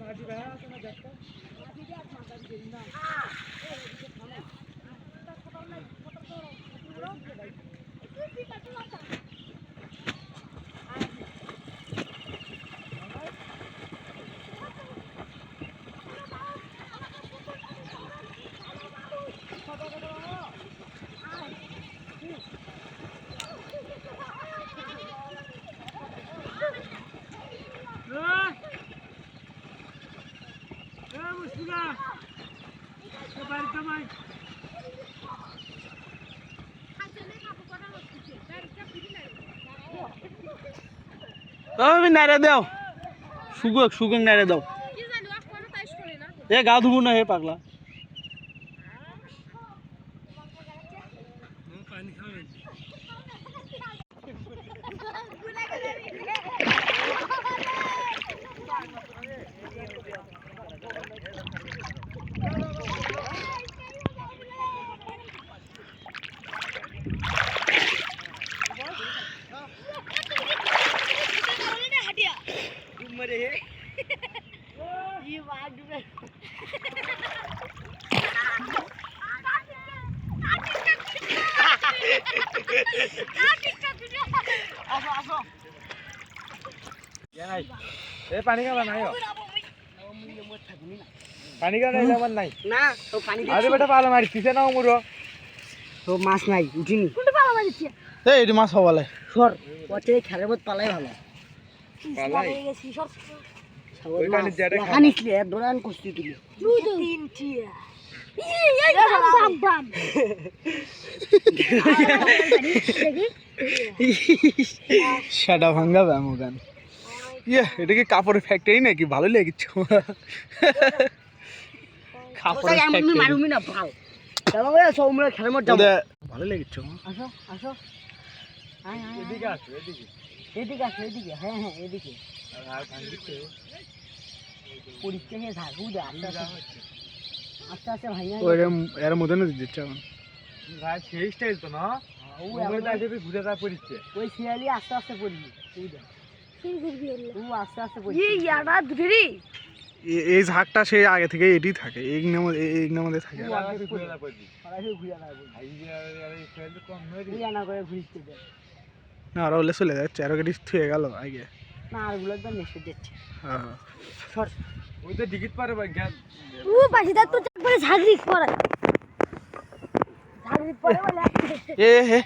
মাটি দেখা মাটি দেখ মাথা আমি নাইরে দাও। সুগক সুগক নাইরে দাও। এ গা ধুবো না হে পাগলা। এ পানি খাবা নাই ও পানি খাওয়া নাই আমার নাই না তো পানি আরে বেটা পালা মারি পিছে নাও মুরো তো মাছ নাই উঠিনি এই এটি মাছ হবালে সর পথে খেলার মধ্যে পালাই ভালো সেটা ভাঙ্গা ব্যামো গান ইয়ে এটা কি কাপড়ের ফ্যাক্টরি নাকি? ভালো লেগেছে কাপড়ের ফ্যাক্টরি না ভালো। সব আমরা খেলার ভালো লেগেছে আসো আসো। আয় আয় এদিকে আসো এদিকে। এদিকে আসো এদিকে। হ্যাঁ হ্যাঁ এদিকে। পরীক্ষা নিয়ে দে আস্তে আস্তে। ভাইয়া এর মধ্যে না দিচ্ছে এখন। ভাই সেই স্টাইল তো না? ও ওগুলো এখন- আসবে ঘুরে পড়িচ্ছে। ওই শিয়ালি আস্তে আস্তে পড়বি তুই দেখ। ও আস্তে আস্তে পড়বি এ- এই ঝাঁকটা সেই আগে থেকে এটি থাকে এইগুলোর মধ্যে থাকে। ঘুরে না এই এই ঘুরে ঘুরিতে না আর হলে চলে যাচ্ছে আর গাড়ি থুয়ে গেল আগে না আরগুলো একদম নেশে দিচ্ছে হ্যাঁ সর ওই তো টিকিট পারে ভাই জ্ঞান এ হে